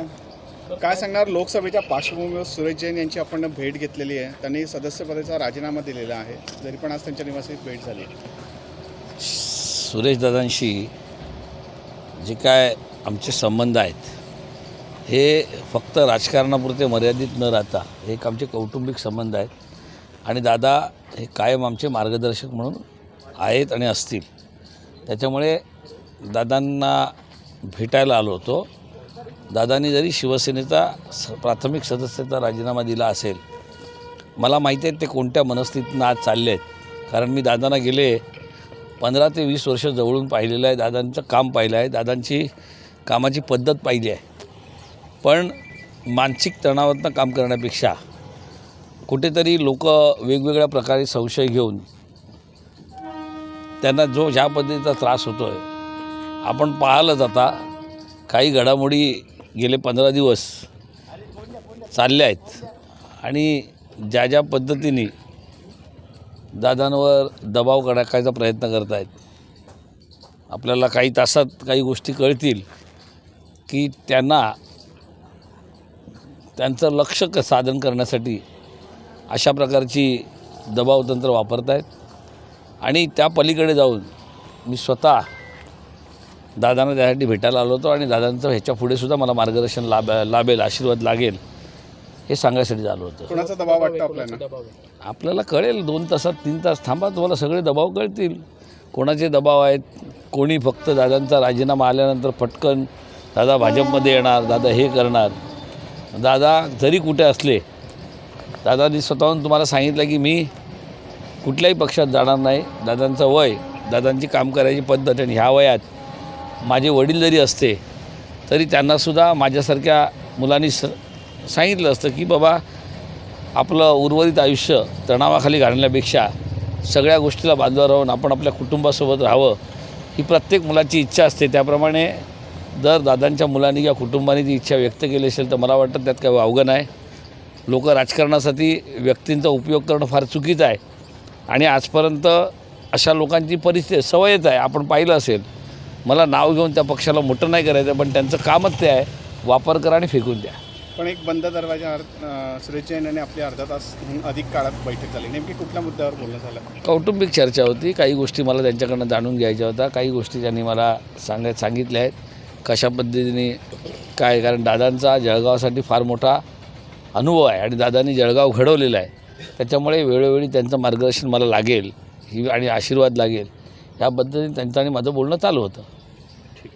नमस्कार. काय सांगणार लोकसभेच्या पार्श्वभूमीवर सुरेश जैन यांची आपण भेट घेतलेली आहे. त्यांनी सदस्यपदाचा राजीनामा दिलेला आहे. जरी पण आज त्यांच्या निवासी भेट झाली सुरेशदादांशी जे काय आमचे संबंध आहेत हे फक्त राजकारणापुरते मर्यादित न राहता हे एक आमचे कौटुंबिक संबंध आहेत. आणि दादा हे कायम आमचे मार्गदर्शक म्हणून आहेत आणि असतील. त्याच्यामुळे दादांना भेटायला आलो होतो. दादांनी जरी शिवसेनेचा स प्राथमिक सदस्यता राजीनामा दिला असेल मला माहिती आहे ते कोणत्या मनस्थितीनं आज चालले आहेत. कारण मी दादांना गेले पंधरा ते वीस वर्ष जवळून पाहिलेलं आहे दादांचं काम पाहिलं आहे दादांची कामाची पद्धत पाहिली आहे. पण मानसिक तणावातनं काम करण्यापेक्षा कुठेतरी लोक वेगवेगळ्या प्रकारे संशय घेऊन त्यांना जो ज्या पद्धतीचा त्रास होतो आहे आपण पाहालच आता काही घडामोडी गेले पंधरा दिवस चालले आहेत. आणि ज्या ज्या पद्धतीने दादांवर दबाव टाकायचा प्रयत्न करत आहेत आपल्याला काही तासात काही गोष्टी कळतील की त्यांना त्यांचं लक्ष क साधन करण्यासाठी अशा प्रकारची दबावतंत्र वापरत आहेत आणि त्या पलीकडे जाऊन मी स्वतः दादांना त्यासाठी भेटायला आलो होतो आणि दादांचं ह्याच्या पुढे सुद्धा मला मार्गदर्शन लाभ लाभेल आशीर्वाद लागेल हे सांगायसाठी झालं होतं. कोणाचा दबाव वाटतो आपल्याला? आपल्याला कळेल दोन तासात तीन तास थांबा तुम्हाला सगळे दबाव कळतील. कोणाचे दबाव आहेत कोणी फक्त दादांचा राजीनामा आल्यानंतर पटकन दादा भाजपमध्ये येणार दादा हे करणार. दादा जरी कुठे असले दादानी स्वतःहून तुम्हाला सांगितलं की मी कुठल्याही पक्षात जाणार नाही दादांचं वय दादांची काम करायची पद्धत आणि ह्या वयात माझे वडील जरी असते तरी त्यांनासुद्धा माझ्यासारख्या मुलांनी स सांगितलं असतं की बाबा आपलं उर्वरित आयुष्य तणावाखाली घालण्यापेक्षा सगळ्या गोष्टीला बांधवा राहून आपण आपल्या कुटुंबासोबत राहावं ही प्रत्येक मुलाची इच्छा असते. त्याप्रमाणे जर दादांच्या मुलांनी किंवा कुटुंबाने ती इच्छा व्यक्त केली असेल तर मला वाटतं त्यात काही वावगं नाही लोक राजकारणासाठी व्यक्तींचा उपयोग करणं फार चुकीचं आहे. आणि आजपर्यंत अशा लोकांची परिस्थिती सवयच आहे. आपण पाहिलं असेल मला नाव घेऊन त्या पक्षाला मोठं नाही करायचं पण त्यांचं कामच ते आहे. वापर करा आणि फेकून द्या. पण एक बंद दरवाजा सुरेश जैन यांनी आपली अर्धा तासहून अधिक काळात बैठक झाली. नेमकी कुठल्या मुद्द्यावर बोलणं झालं? कौटुंबिक चर्चा होती. काही गोष्टी मला त्यांच्याकडनं जाणून घ्यायच्या होत्या. काही गोष्टी त्यांनी मला सांगाय सांगितल्या आहेत. कशा पद्धतीने काय? कारण दादांचा जळगावासाठी फार मोठा अनुभव आहे आणि दादांनी जळगाव घडवलेलं आहे. त्याच्यामुळे वेळोवेळी त्यांचं मार्गदर्शन मला लागेल. ही आणि आशीर्वाद लागेल. ह्या पद्धतीने त्यांचं आणि माझं बोलणं चालू होतं. ठीक